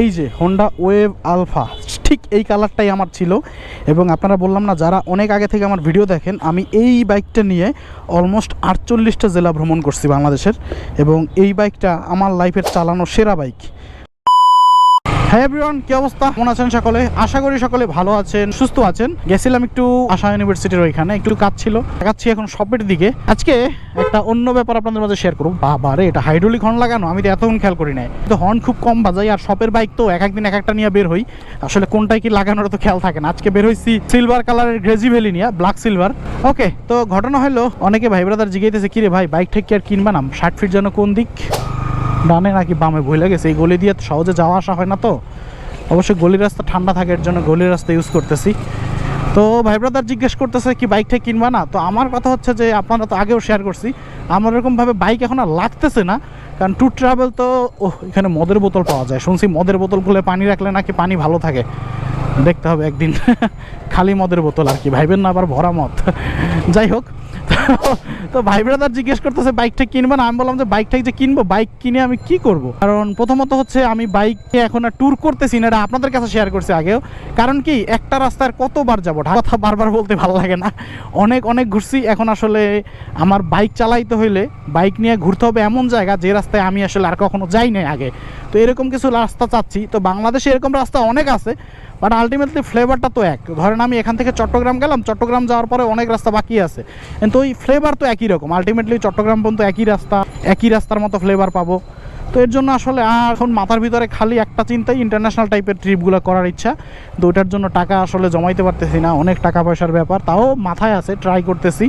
এই যে Honda wave alpha ঠিক এই কালারটাই আমার ছিল। এবং আপনারা বললাম না, যারা অনেক আগে থেকে আমার ভিডিও দেখেন, আমি এই বাইকটা নিয়ে অলমোস্ট আটচল্লিশটা জেলা ভ্রমণ করছি বাংলাদেশের। এবং এই বাইকটা আমার লাইফের চালানো সেরা বাইক হ্যাঁ এভরিওয়ান কি অবস্থা? কেমন আছেন সকলে? আশা করি সকলে ভালো আছেন, সুস্থ আছেন। গেছিলাম একটু আশা ইউনিভার্সিটির ওইখানে, একটু কাজ ছিল দেখাচ্ছি এখন শপের দিকে। আজকে একটা অন্য ব্যাপার আপনাদের মাঝে শেয়ার করব। বাবা রে, এটা হাইড্রোলিক হর্ন লাগানো? আমি তো এতক্ষণ খেয়াল করি নাই। তো হর্ন খুব কম বাজাই আর শপের বাইক তো এক একদিন এক একটা নিয়ে বের হই। আসলে কোনটাই কি লাগানোর তো খেয়াল থাকে না। আজকে বের হইছি সিলভার কালারের গ্রেজি ভ্যালি নিয়ে ব্ল্যাক সিলভার ওকে তো ঘটনা হলো, অনেকে ভাই ব্রাদার জিজ্ঞাইতেছে কিরে ভাই বাইক ঠিক কি আর কিনবা না ষাট ফিট যেন কোন দিক? ডানে নাকি বামে ভুলে গেছে। এই গলি দিয়ে সহজে যাওয়া আসা হয় না তো। অবশ্যই গলির রাস্তা ঠান্ডা থাকে, এর জন্য গলির রাস্তা ইউজ করতেছি। তো ভাই ব্রাদার জিজ্ঞেস করতেছে কি বাইকটা কিনবা না? তো আমার কথা হচ্ছে যে আপনারা তো আগেও শেয়ার করছি। আমার এরকমভাবে বাইক এখন আর লাগতেছে না। কারণ ট্যুর ট্রাভেল তো ও এখানে মদের বোতল পাওয়া যায়। শুনছি মদের বোতল খুলে পানি রাখলে নাকি পানি ভালো থাকে। দেখতে হবে একদিন। খালি মদের বোতল আর কি। ভাইবেন না আবার ভরা মদ। যাই হোক। তো ভাই ব্রাদার জিজ্ঞেস করতেছে বাইকটা কিনবে না আমি বললাম যে বাইকটাই যে কিনবো বাইক কিনে আমি কি করব? কারণ প্রথমত হচ্ছে আমি বাইকে এখন আর ট্যুর করতেছি না, এটা আপনাদের কাছে শেয়ার করছি আগেও। কারণ কি, একটা রাস্তার কতবার যাব? কথা বারবার বলতে ভালো লাগে না। অনেক অনেক ঘুরছি। এখন আসলে আমার বাইক চালাইতে হইলে বাইক নিয়ে ঘুরতে হবে এমন জায়গা যে রাস্তায় আমি আসলে আর কখনো যাই নাই আগে। তো এরকম কিছু রাস্তা চাচ্ছি। তো বাংলাদেশে এরকম রাস্তা অনেক আছে বাট আলটিমেটলি ফ্লেভারটা তো এক। ধরেন আমি এখান থেকে চট্টগ্রাম গেলাম, চট্টগ্রাম যাওয়ার পরে অনেক রাস্তা বাকি আছে। কিন্তু ওই ফ্লেভার তো একই রকম আলটিমেটলি চট্টগ্রাম পর্যন্ত একই রাস্তা, একই রাস্তার মতো ফ্লেভার পাবো। তো এর জন্য আসলে আর এখন মাথার ভিতরে খালি একটা চিন্তাই ইন্টারন্যাশনাল টাইপের ট্রিপগুলো করার ইচ্ছা। তো ওইটার জন্য টাকা আসলে জমাইতে পারতেছি না, অনেক টাকা পয়সার ব্যাপার। তাও মাথায় আছে ট্রাই করতেছি।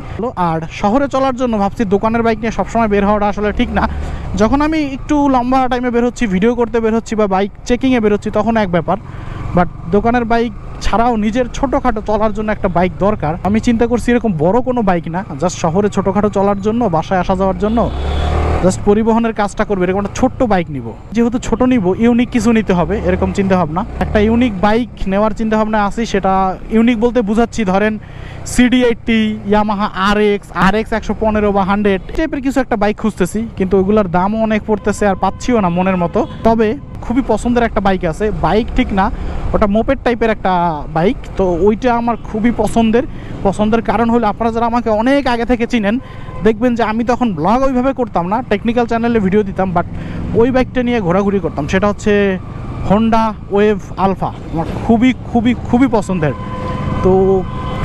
আর শহরে চলার জন্য ভাবছি দোকানের বাইক নিয়ে সবসময় বের হওয়াটা আসলে ঠিক না। যখন আমি একটু লম্বা টাইমে বের হচ্ছি ভিডিও করতে বের হচ্ছি বা বাইক চেকিংয়ে বের হচ্ছি, তখন এক ব্যাপার। বাট দোকানের বাইক ছাড়াও নিজের ছোটোখাটো চলার জন্য একটা বাইক দরকার। আমি চিন্তা করছি এরকম বড় কোনো বাইক না জাস্ট শহরে ছোটোখাটো চলার জন্য, বাসায় আসা যাওয়ার জন্য জাস্ট পরিবহনের কাজটা করবে, এরকম একটা ছোট্ট বাইক নিব। যেহেতু ছোট নিব ইউনিক কিছু নিতে হবে, এরকম চিন্তা ভাবনা। একটা ইউনিক বাইক নেওয়ার চিন্তা ভাবনা আছি, সেটা ইউনিক বলতে বুঝাচ্ছি, ধরেন CD eighty Yamaha R X R X একশো পনেরো বা হান্ড্রেড টাইপের কিছু একটা বাইক খুঁজতেছি, কিন্তু ওইগুলোর দামও অনেক পড়তেছে আর পাচ্ছিও না মনের মতো। তবে খুবই পছন্দের একটা বাইক আছে। বাইক ঠিক না, ওটা মোপের টাইপের একটা বাইক। তো ওইটা আমার খুবই পছন্দের। পছন্দের কারণ হলো আপনারা যারা আমাকে অনেক আগে থেকে চিনেন, দেখবেন যে আমি তখন ব্লগ ওইভাবে করতাম না টেকনিক্যাল চ্যানেলে ভিডিও দিতাম বাট ওই বাইকটা নিয়ে ঘোরাঘুরি করতাম। সেটা হচ্ছে হন্ডা ওয়েভ আলফা আমার খুবই খুবই খুবই পছন্দের। তো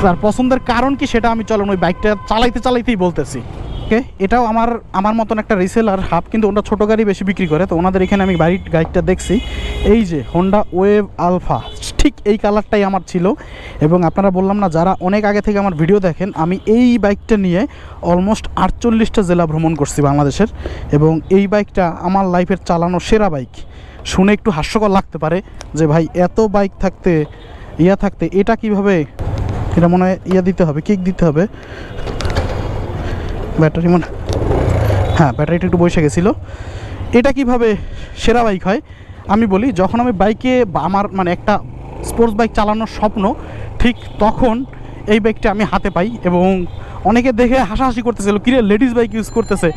তার পছন্দের কারণ কি সেটা আমি চলেন ওই বাইকটা চালাইতে, চালাইতেই বলতেছি। ওকে এটাও আমার আমার মতন একটা রিসেলার হাফ কিন্তু ওটা ছোটো গাড়ি বেশি বিক্রি করে। তো ওনাদের এখানে আমি বাড়ির গাড়িটা দেখছি। এই যে হোন্ডা ওয়েভ আলফা ঠিক এই কালারটাই আমার ছিল। এবং আপনারা বললাম না, যারা অনেক আগে থেকে আমার ভিডিও দেখেন, আমি এই বাইকটা নিয়ে অলমোস্ট আটচল্লিশটা জেলা ভ্রমণ করছি বাংলাদেশের। এবং এই বাইকটা আমার লাইফের চালানো সেরা বাইক শুনে একটু হাস্যকর লাগতে পারে যে ভাই, এত বাইক থাকতে, ইয়া থাকতে, এটা কীভাবে, এটা মনে হয় ইয়া দিতে হবে কিক দিতে হবে। ব্যাটারি মনে হ্যাঁ ব্যাটারিটা একটু বসে গেছিল। এটা কীভাবে সেরা বাইক হয়? আমি বলি, যখন আমি বাইকে আমার মানে একটা স্পোর্টস বাইক চালানোর স্বপ্ন, ঠিক তখন এই বাইকটা আমি হাতে পাই এবং অনেকে দেখে হাসাহাসি করতেছিল, কিরে লেডিস বাইক ইউজ করতেছে?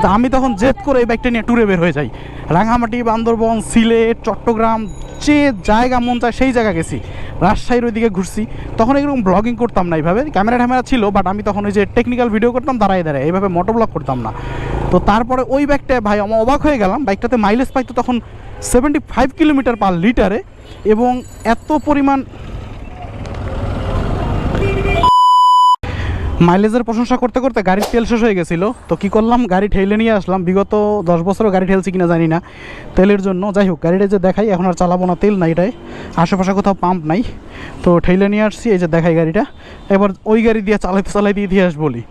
তো আমি তখন জেদ করে এই বাইকটা নিয়ে ট্যুরে বের হয়ে যাই। রাঙামাটি, বান্দরবন, সিলেট, চট্টগ্রাম, যে জায়গা মন চায় সেই জায়গা গেছি। রাজশাহীর ওইদিকে ঘুরছি। তখন এরকম ব্লগিং করতাম না এইভাবে। ক্যামেরা ট্যামেরা ছিল বাট আমি তখন ওই যে টেকনিক্যাল ভিডিও করতাম, দাঁড়ায় দাঁড়ায়। এইভাবে মোটো ব্লগ করতাম না। তো তারপরে ওই ব্যাগটা ভাই আমার অবাক হয়ে গেলাম। বাইকটাতে মাইলেজ পাইতো তখন সেভেন্টি ফাইভ কিলোমিটার পার লিটারে এবং এত পরিমাণ মাইলেজের প্রশংসা করতে করতে গাড়ির তেল শেষ হয়ে গেছিল। তো কি করলাম? গাড়ি ঠেলে নিয়ে আসলাম। বিগত দশ বছরও গাড়ি ঠেলছি কিনা জানি না। তেলের জন্য। যাই হোক, গাড়িটা যে দেখাই, এখন আর চালাবো না। তেল নাই এটাই আশেপাশে কোথাও পাম্প নাই। তো ঠেলে নিয়ে আসছি, এই যে দেখাই গাড়িটা। এবার ওই গাড়ি দিয়ে চালাইতে চালাইতে ইতিহাস বলি।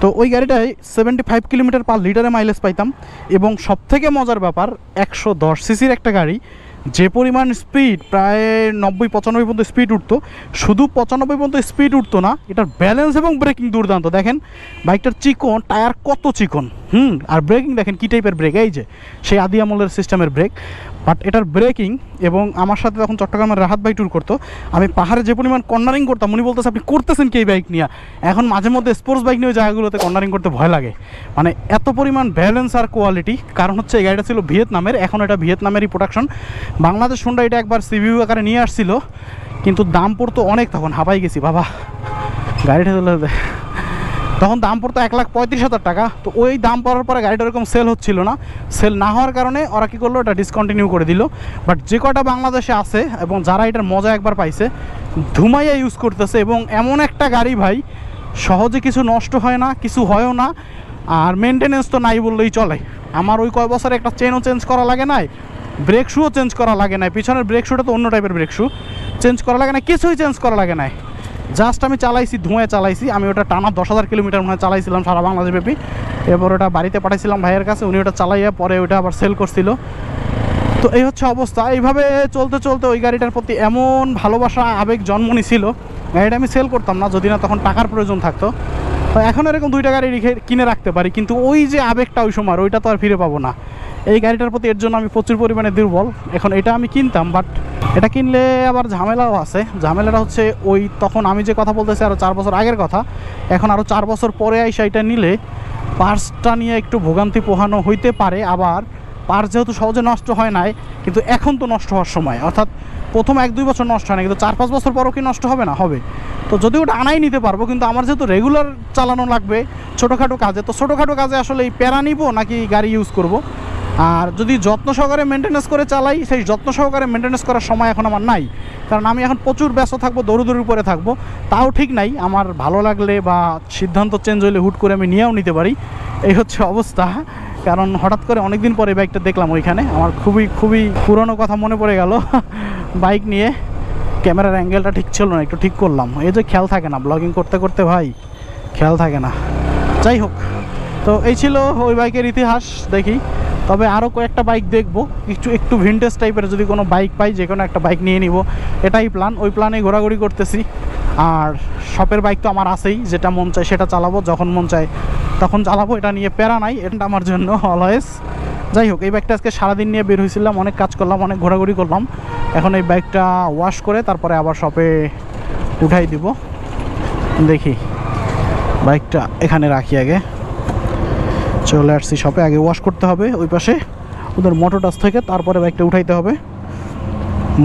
তো ওই গাড়িটায় সেভেন্টি ফাইভ কিলোমিটার পার লিটারে মাইলেজ পাইতাম। এবং সবথেকে মজার ব্যাপার, একশো দশ সিসির একটা গাড়ি যে পরিমাণ স্পিড প্রায় নব্বই পঁচানব্বই পর্যন্ত স্পিড উঠতো, শুধু পঁচানব্বই পর্যন্ত স্পিড উঠতো না, এটার ব্যালেন্স এবং ব্রেকিং দুর্দান্ত। দেখেন, বাইকটার চিকন টায়ার কত চিকন, হুম, আর ব্রেকিং দেখেন কী টাইপের ব্রেক এই যে, সেই আদি আমলের সিস্টেমের ব্রেক বাট এটার ব্রেকিং এবং আমার সাথে তখন চট্টগ্রামের রাহাত ভাই ট্যুর করতো, আমি পাহাড়ে যে পরিমাণ কর্নারিং করতাম, উনি বলতেছে, আপনি করতেছেন কি এই বাইক নিয়ে? এখন মাঝে মধ্যে স্পোর্টস বাইক নিয়ে জায়গাগুলোতে কর্নারিং করতে ভয় লাগে। মানে এত পরিমাণ ব্যালেন্স আর কোয়ালিটি কারণ হচ্ছে এই গাড়িটা ছিল ভিয়েতনামের, এখন এটা ভিয়েতনামেরই প্রোডাকশন বাংলাদেশ হোন্ডা এটা একবার সিভিউ আকারে নিয়ে আসছিল, কিন্তু দাম পড়তো অনেক তখন হাবাই গেছি, বাবা। গাড়িটা। তখন দাম পড়তো এক লাখ পঁয়ত্রিশ হাজার টাকা। তো ওই দাম পড়ার পরে গাড়িটা ওরকম সেল হচ্ছিল না। সেল না হওয়ার কারণে ওরা কী করল এটা ডিসকন্টিনিউ করে দিল। বাট যে কটা বাংলাদেশে আছে এবং যারা এটার মজা একবার পাইছে, ধুমাইয়া ইউজ করতেছে এবং এমন একটা গাড়ি ভাই, সহজে কিছু নষ্ট হয় না, কিছু হয়ও না, আর মেনটেনেন্স তো নাই বললেই চলে। আমার ওই কয় বছরে একটা চেনও চেঞ্জ করা লাগে নাই ব্রেক শুও চেঞ্জ করা লাগে নাই, পিছনের ব্রেক শুটা তো অন্য টাইপের ব্রেক শু চেঞ্জ করা লাগে না কিছুই চেঞ্জ করা লাগে নাই। জাস্ট আমি চালাইছি ধুঁয়ে চালাইছি। আমি ওটা টানা দশ হাজার কিলোমিটার মনে চালাইছিলাম সারা বাংলাদেশ ব্যাপী। এরপর ওটা বাড়িতে পাঠাইছিলাম ভাইয়ের কাছে, উনি ওটা চালাইয়া পরে ওটা আবার সেল করছিল। তো এই হচ্ছে অবস্থা। এইভাবে চলতে চলতে ওই গাড়িটার প্রতি এমন ভালোবাসা, আবেগ জন্ম নিছিল। গাড়িটা আমি সেল করতাম না, যদি না তখন টাকার প্রয়োজন থাকতো। এখন এরকম দুইটা গাড়ি রেখে কিনে রাখতে পারি, কিন্তু ওই যে আবেগটা ওই সময় ওইটা তো আর ফিরে পাবো না। এই গাড়িটার প্রতি এর জন্য আমি প্রচুর পরিমাণে দুর্বল। এখন এটা আমি কিনতাম বাট এটা কিনলে আবার ঝামেলাও আছে। ঝামেলাটা হচ্ছে ওই তখন আমি যে কথা বলতেছি আরও চার বছর আগের কথা, এখন আরও চার বছর পরে আইসা এটা নিলে পার্সটা নিয়ে একটু ভোগান্তি পোহানো হইতে পারে আবার। পার্স যেহেতু সহজে নষ্ট হয় নাই, কিন্তু এখন তো নষ্ট হওয়ার সময়। অর্থাৎ প্রথম এক দুই বছর নষ্ট হয় না কিন্তু চার পাঁচ বছর পরও কি নষ্ট হবে না? হবে। তো যদি ওটা আনাই নিতে পারব, কিন্তু আমার যেহেতু রেগুলার চালানো লাগবে, ছোটোখাটো কাজে, তো ছোটোখাটো কাজে আসলে এই প্যারা নিব নাকি গাড়ি ইউজ করব? আর যদি যত্ন সহকারে মেনটেন্যান্স করে চালাই, সেই যত্ন সহকারে মেনটেন্যান্স করার সময় এখন আমার নাই। কারণ আমি এখন প্রচুর ব্যস্ত থাকব, দৌড়দৌড়ির উপরে থাকব। তাও ঠিক নাই, আমার ভালো লাগলে বা সিদ্ধান্ত চেঞ্জ হলে হুট করে আমি নিয়েও নিতে পারি। এই হচ্ছে অবস্থা। কারণ হঠাৎ করে অনেক দিন পরে বাইকটা দেখলাম ওইখানে। আমার খুবই খুবই পুরনো কথা মনে পড়ে গেল। বাইক নিয়ে ক্যামেরার অ্যাঙ্গেলটা ঠিক ছিল না, একটু ঠিক করলাম। এই যে খেয়াল থাকে না ব্লগিং করতে করতে ভাই, খেয়াল থাকে না। যাই হোক, তো এই ছিল ওই বাইকের ইতিহাস, দেখি। তবে আরও কয়েকটা বাইক দেখব। একটু একটু ভিনটেজ টাইপের যদি কোনো বাইক পাই, যে কোনো একটা বাইক নিয়ে নিব। এটাই প্ল্যান ওই প্ল্যানে ঘোরাঘুরি করতেছি। আর শপের বাইক তো আমার আছেই, যেটা মন চায় সেটা চালাবো, যখন মন চায় তখন চালাবো। এটা নিয়ে প্যারা নাই, এটা আমার জন্য অলওয়েজ যাই হোক, এই বাইকটা আজকে সারাদিন নিয়ে বের হয়েছিলাম, অনেক কাজ করলাম, অনেক ঘোরাঘুরি করলাম। এখন এই বাইকটা ওয়াশ করে তারপরে আবার শপে উঠাই দিব। দেখি বাইকটা এখানে রাখি আগে। চলে আসছি শপে আগে ওয়াশ করতে হবে ওই পাশে। ওদের মোটর টাচ থেকে তারপরে বাইকটা উঠাইতে হবে।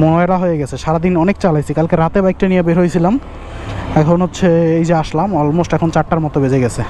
ময়রা হয়ে গেছে। সারাদিন অনেক চালাইছি। কালকে রাতে বাইকটা নিয়ে বের হয়েছিলাম। এখন হচ্ছে এই যে আসলাম অলমোস্ট এখন চারটার মতো বেজে গেছে।